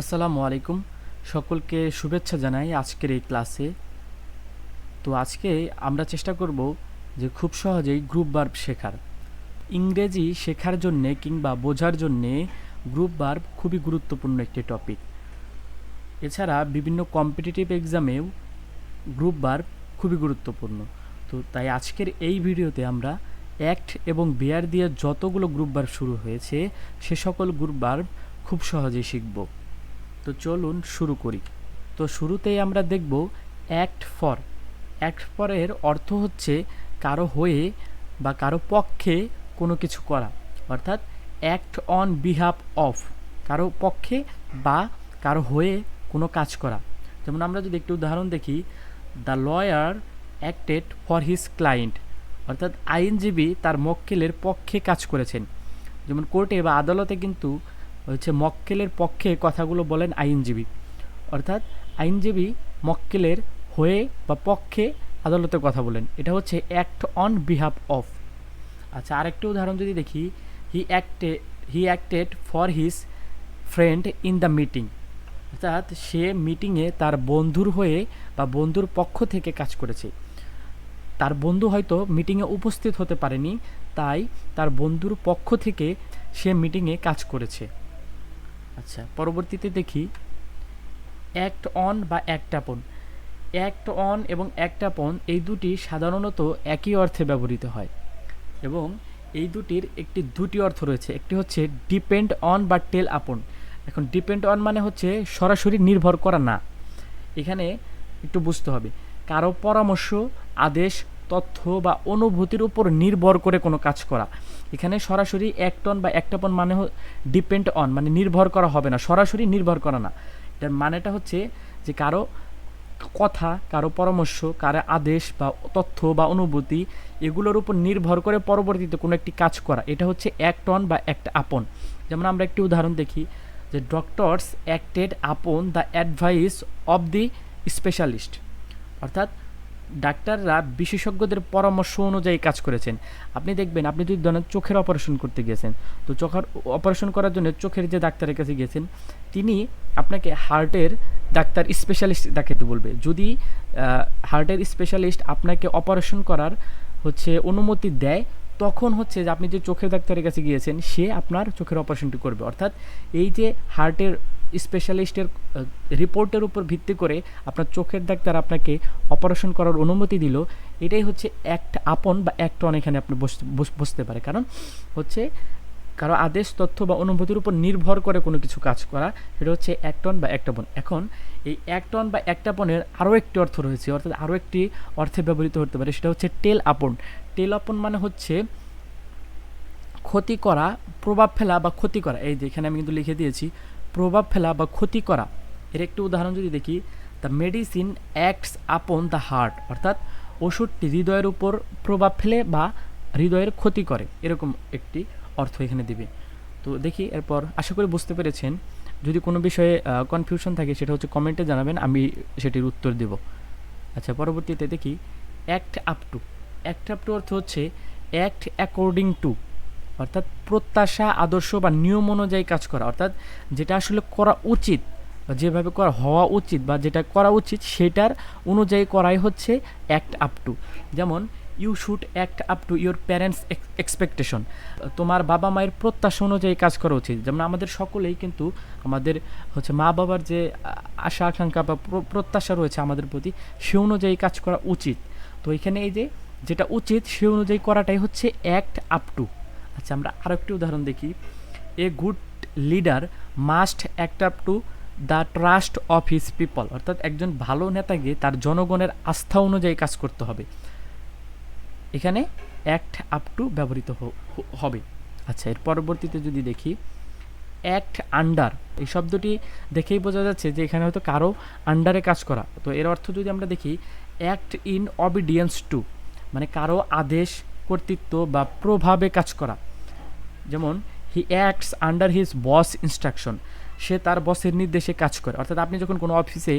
আসসালামু আলাইকুম। সকলকে শুভেচ্ছা জানাই আজকের এই ক্লাসে। তো আজকে আমরা চেষ্টা করব যে খুব সহজেই গ্রুপ বার্ব শেখার। ইংরেজি শেখার জন্যে কিংবা বোঝার জন্যে গ্রুপ বার্ব খুবই গুরুত্বপূর্ণ একটি টপিক এছাড়া বিভিন্ন কম্পিটিটিভ এক্সামেও গ্রুপ বার্ব খুবই গুরুত্বপূর্ণ। তো তাই আজকের এই ভিডিওতে আমরা অ্যাক্ট এবং বেয়ার দিয়ে যতগুলো গ্রুপ বার্ব শুরু হয়েছে, সে সকল গ্রুপ বার্ব খুব সহজেই শিখব। তো চলুন শুরু করি। তো শুরুতেই আমরা দেখব অ্যাক্ট ফর অ্যাক্ট ফরের অর্থ হচ্ছে কারও হয়ে বা কারও পক্ষে কোনো কিছু করা। অর্থাৎ অ্যাক্ট অন বিহাফ অফ কারও পক্ষে বা কারও হয়ে কোনো কাজ করা। যেমন আমরা যদি একটি উদাহরণ দেখি the lawyer acted for his client অর্থাৎ আইনজীবী তার মক্কেলের পক্ষে কাজ করেছেন। যেমন কোর্টে বা আদালতে কিন্তু হচ্ছে মক্কেলের পক্ষে কথাগুলো বলেন আইনজীবী। অর্থাৎ আইনজীবী মক্কেলের হয়ে বা পক্ষে আদালতে কথা বলেন। এটা হচ্ছে অ্যাক্ট অন বিহাফ অফ আচ্ছা আরেকটি উদাহরণ যদি দেখি he act he acted for his friend in the meeting অর্থাৎ সে মিটিংয়ে তার বন্ধুর হয়ে বা বন্ধুর পক্ষ থেকে কাজ করেছে। তার বন্ধু হয়তো মিটিংয়ে উপস্থিত হতে পারেনি, তাই তার বন্ধুর পক্ষ থেকে সে মিটিংয়ে কাজ করেছে। আচ্ছা পরবর্তীতে দেখি অ্যাক্ট অন বা অ্যাক্টাপন অ্যাক্ট অন এবং অ্যাক্টাপন এই দুটি সাধারণত একই অর্থে ব্যবহৃত হয় এবং এই দুটির একটি দুটি অর্থ রয়েছে। একটি হচ্ছে ডিপেন্ড অন বা টেল আপন এখন ডিপেন্ড অন মানে হচ্ছে সরাসরি নির্ভর করা না। এখানে একটু বুঝতে হবে। কারও পরামর্শ, আদেশ তথ্য বা অনুভূতির উপর নির্ভর করে কোনো কাজ করা। এখানে সরাসরি এক টন বা অ্যাক্টাপন মানে ডিপেন্ড অন মানে নির্ভর করা হবে না, সরাসরি নির্ভর করা না। এটার মানেটা হচ্ছে যে কারও কথা, কারও পরামর্শ, কারও আদেশ বা তথ্য বা অনুভূতি, এগুলোর উপর নির্ভর করে পরবর্তীতে কোনো একটি কাজ করা। এটা হচ্ছে এক টন বা একটা আপন। যেমন আমরা একটি উদাহরণ দেখি যে doctors acted upon the advice of the specialist অর্থাৎ ডাক্তাররা বিশেষজ্ঞদের পরামর্শ অনুযায়ী কাজ করেছেন। আপনি দেখবেন, আপনি যদি ধরেন চোখের অপারেশন করতে গিয়েছেন, তো চোখের অপারেশন করার জন্য চোখের যে ডাক্তারের কাছে গিয়েছেন, তিনি আপনাকে হার্টের ডাক্তার স্পেশালিস্ট দেখাতে বলবে। যদি হার্টের স্পেশালিস্ট আপনাকে অপারেশন করার হচ্ছে অনুমতি দেয়, তখন হচ্ছে যে আপনি যে চোখের ডাক্তারের কাছে গিয়েছেন, সে আপনার চোখের অপারেশনটি করবে। অর্থাৎ এই যে হার্টের স্পেশালিস্টের রিপোর্টের উপর ভিত্তি করে আপনার চোখের ডাক্তার আপনাকে অপারেশন করার অনুমতি দিল। এটাই হচ্ছে অ্যাক্ট আপন বা অ্যাক্ট অন এখানে আপনি বসতে পারে। কারণ হচ্ছে কারও আদেশ, তথ্য বা অনুভূতির উপর নির্ভর করে কোনো কিছু কাজ করা, সেটা হচ্ছে অ্যাক্টন বা অ্যাক্টাপন এখন এই অ্যাক্টন বা অ্যাক্টাপনের আরও একটি অর্থ রয়েছে, অর্থাৎ আরও একটি অর্থে ব্যবহৃত হতে পারে, সেটা হচ্ছে টেল আপন টেল আপন মানে হচ্ছে ক্ষতি করা, প্রভাব ফেলা বা ক্ষতি করা। এই যে এখানে আমি কিন্তু লিখে দিয়েছি প্রভাব ফেলা বা ক্ষতি করা। এর একটি উদাহরণ যদি দেখি the medicine acts upon the heart অর্থাৎ ওষুধটি হৃদয়ের উপর প্রভাব ফেলে বা হৃদয়ের ক্ষতি করে। এরকম একটি অর্থ এখানে দিবে। তো দেখি, এরপর আশা করি বুঝতে পেরেছেন। যদি কোনো বিষয়ে কনফিউশন থাকে, সেটা হচ্ছে কমেন্টে জানাবেন, আমি সেটির উত্তর দেব। আচ্ছা পরবর্তীতে দেখি act up to act up to অর্থ হচ্ছে অ্যাক্ট অ্যাকর্ডিং টু অর্থাৎ প্রত্যাশা, আদর্শ বা নিয়ম অনুযায়ী কাজ করা। অর্থাৎ যেটা আসলে করা উচিত বা যেভাবে করা হওয়া উচিত বা যেটা করা উচিত সেটার অনুযায়ী করাই হচ্ছে অ্যাক্ট আপ টু যেমন you should act up to your parents expectation তোমার বাবা মায়ের প্রত্যাশা অনুযায়ী কাজ করা উচিত। যেমন আমাদের সকলেই কিন্তু আমাদের হচ্ছে মা বাবার যে আশা, আকাঙ্ক্ষা বা প্রত্যাশা রয়েছে আমাদের প্রতি, সে অনুযায়ী কাজ করা উচিত। তো এখানে এই যে যেটা উচিত সে অনুযায়ী করাটাই হচ্ছে অ্যাক্ট আপ টু আচ্ছা আমরা আরও একটি উদাহরণ দেখি। A good leader must act up to the trust of his people অর্থাৎ একজন ভালো নেতাকে তার জনগণের আস্থা অনুযায়ী কাজ করতে হবে। এখানে অ্যাক্ট আপ টু ব্যবহৃত হবে। আচ্ছা এর পরবর্তীতে যদি দেখি অ্যাক্ট আন্ডার এই শব্দটি দেখেই বোঝা যাচ্ছে যে এখানে হয়তো কারও আন্ডারে কাজ করা। তো এর অর্থ যদি আমরা দেখি অ্যাক্ট ইন অবিডিয়েন্স টু মানে কারও আদেশ কর্তৃত্ব বা প্রভাবে কাজ করা। যেমন he acts under his boss instruction সে তার বসের নির্দেশে কাজ করে। অর্থাৎ আপনি যখন কোনো অফিসে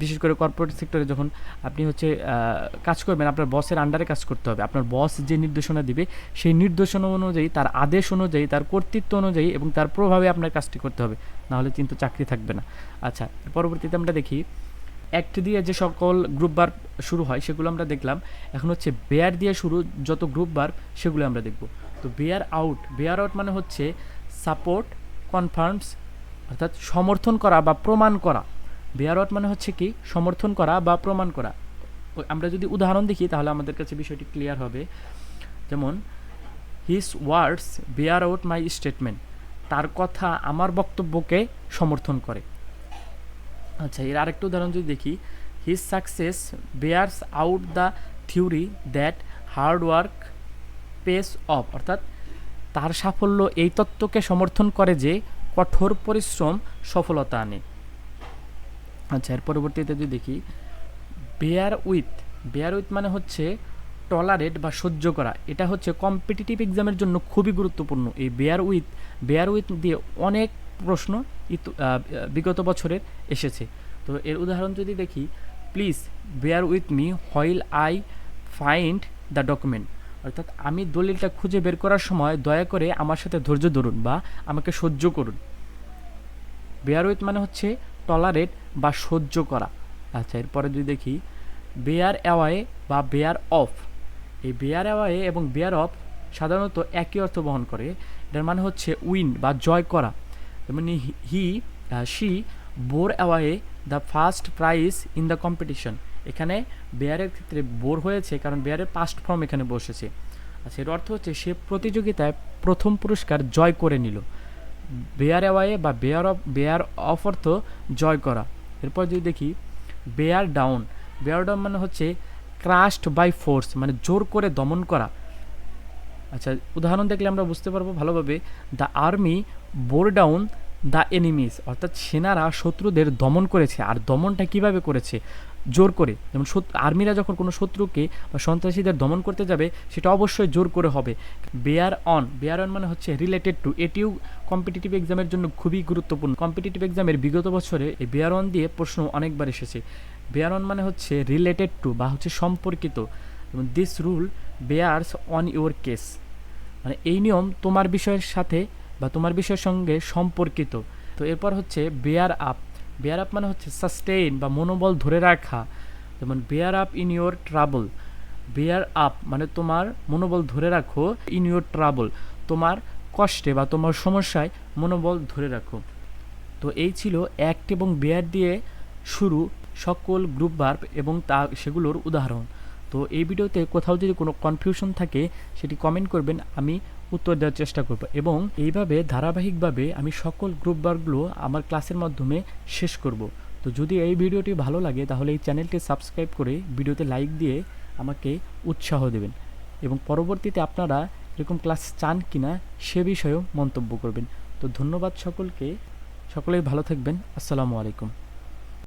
বিশেষ করে কর্পোরেট সেক্টরে যখন আপনি হচ্ছে কাজ করবেন, আপনার বসের আন্ডারে কাজ করতে হবে। আপনার বস যে নির্দেশনা দিবে, সেই নির্দেশনা অনুযায়ী, তার আদেশ অনুযায়ী, তার কর্তৃত্ব অনুযায়ী এবং তার প্রভাবে আপনার কাজটি করতে হবে। নাহলে কিন্তু চাকরি থাকবে না। আচ্ছা পরবর্তীতে আমরা দেখি অ্যাক্ট দিয়ে যে সকল গ্রুপ বার শুরু হয়, সেগুলো আমরা দেখলাম। এখন হচ্ছে বেয়ার দিয়ে শুরু যত গ্রুপ বার সেগুলো আমরা দেখব। তো বেয়ার আউট বেয়ার আউট মানে হচ্ছে সাপোর্ট কনফার্মস অর্থাৎ সমর্থন করা বা প্রমাণ করা। বেয়ার আউট মানে হচ্ছে কি? সমর্থন করা বা প্রমাণ করা। আমরা যদি উদাহরণ দেখি, তাহলে আমাদের কাছে বিষয়টি ক্লিয়ার হবে। যেমন his words bear out my statement তার কথা আমার বক্তব্যকে সমর্থন করে। আচ্ছা এর আরেকটা উদাহরণ যদি দেখি his success bears out the theory that hard work pays off অর্থাৎ তার সাফল্য এই তত্ত্বকে সমর্থন করে যে কঠোর পরিশ্রম সফলতা আনে। আচ্ছা এর পরবর্তীতে যদি দেখি বেয়ার উইথ বেয়ার উইথ মানে হচ্ছে টলারেট বা সহ্য করা। এটা হচ্ছে কম্পিটিটিভ এক্সামের জন্য খুবই গুরুত্বপূর্ণ। এই বেয়ার উইথ বেয়ার উইথ দিয়ে অনেক প্রশ্ন বিগত বছরের এসেছে। তো এর উদাহরণ যদি দেখি please bear with me while I find the document অর্থাৎ আমি দলিলটা খুঁজে বের করার সময় দয়া করে আমার সাথে ধৈর্য ধরুন বা আমাকে সহ্য করুন। বেয়ার উইথ মানে হচ্ছে টলারেট বা সহ্য করা। আচ্ছা এরপরে যদি দেখি বেয়ার অ্যাওয়ে বা বেয়ার অফ এই বেয়ার অ্যাওয়ে এবং বেয়ার অফ সাধারণত একই অর্থ বহন করে। এটার মানে হচ্ছে উইন বা জয় করা। যেমন he she bore away the first prize in the competition এখানে বেয়ারের ক্ষেত্রে বোর হয়েছে কারণ বেয়ারের পাস্ট ফর্ম এখানে বসেছে। আচ্ছা এর অর্থ হচ্ছে সে প্রতিযোগিতায় প্রথম পুরস্কার জয় করে নিল। বেয়ার অ্যাওয়ে বা বেয়ার অফ বেয়ার অফ অর্থ জয় করা। এরপর যদি দেখি বেয়ার ডাউন বেয়ার ডাউন মানে হচ্ছে ক্রাস্ট বাই ফোর্স মানে জোর করে দমন করা। আচ্ছা উদাহরণ দেখলে আমরা বুঝতে পারব ভালোভাবে the army bore down the enemies অর্থাৎ সেনারা শত্রুদের দমন করেছে। আর দমনটা কীভাবে করেছে? জোর করে। যেমন আর্মিরা যখন কোনো শত্রুকে বা সন্ত্রাসীদের দমন করতে যাবে, সেটা অবশ্যই জোর করে হবে। বেয়ার অন বেয়ার অন মানে হচ্ছে রিলেটেড টু এটিও কম্পিটিটিভ এক্সামের জন্য খুবই গুরুত্বপূর্ণ। কম্পিটিটিভ এক্সামের বিগত বছরে এই বেয়ার অন দিয়ে প্রশ্ন অনেকবার এসেছে। বেয়ার অন মানে হচ্ছে রিলেটেড টু বা হচ্ছে সম্পর্কিত। যেমন this rule bears on your case মানে এই নিয়ম তোমার বিষয়ের সাথে বা তোমার বিষয়ের সঙ্গে সম্পর্কিত। তো এরপর হচ্ছে বেয়ার আপ বেয়ার আপ মানে হচ্ছে সাস্টেইন বা মনোবল ধরে রাখা। যেমন bear up in your trouble bear up মানে তোমার মনোবল ধরে রাখো ইন ইউর ট্রাবল তোমার কষ্টে বা তোমার সমস্যায় মনোবল ধরে রাখো। তো এই ছিল অ্যাক্ট এবং বেয়ার দিয়ে শুরু সকল গ্রুপ ভার্ব এবং তা সেগুলোর উদাহরণ। তো এই ভিডিওতে কোথাও যদি কোনো কনফিউশন থাকে, সেটি কমেন্ট করবেন। আমি উত্তর দেওয়ার চেষ্টা করব। এবং এইভাবে ধারাবাহিকভাবে আমি সকল গ্রুপ ভার্বগুলো আমার ক্লাসের মাধ্যমে শেষ করব। তো যদি এই ভিডিওটি ভালো লাগে, তাহলে এই চ্যানেলটি সাবস্ক্রাইব করে ভিডিওতে লাইক দিয়ে আমাকে উৎসাহ দেবেন। এবং পরবর্তীতে আপনারা এরকম ক্লাস চান কিনা সে বিষয়েও মন্তব্য করবেন। তো ধন্যবাদ সকলকে। সকলেই ভালো থাকবেন। আসসালামু আলাইকুম।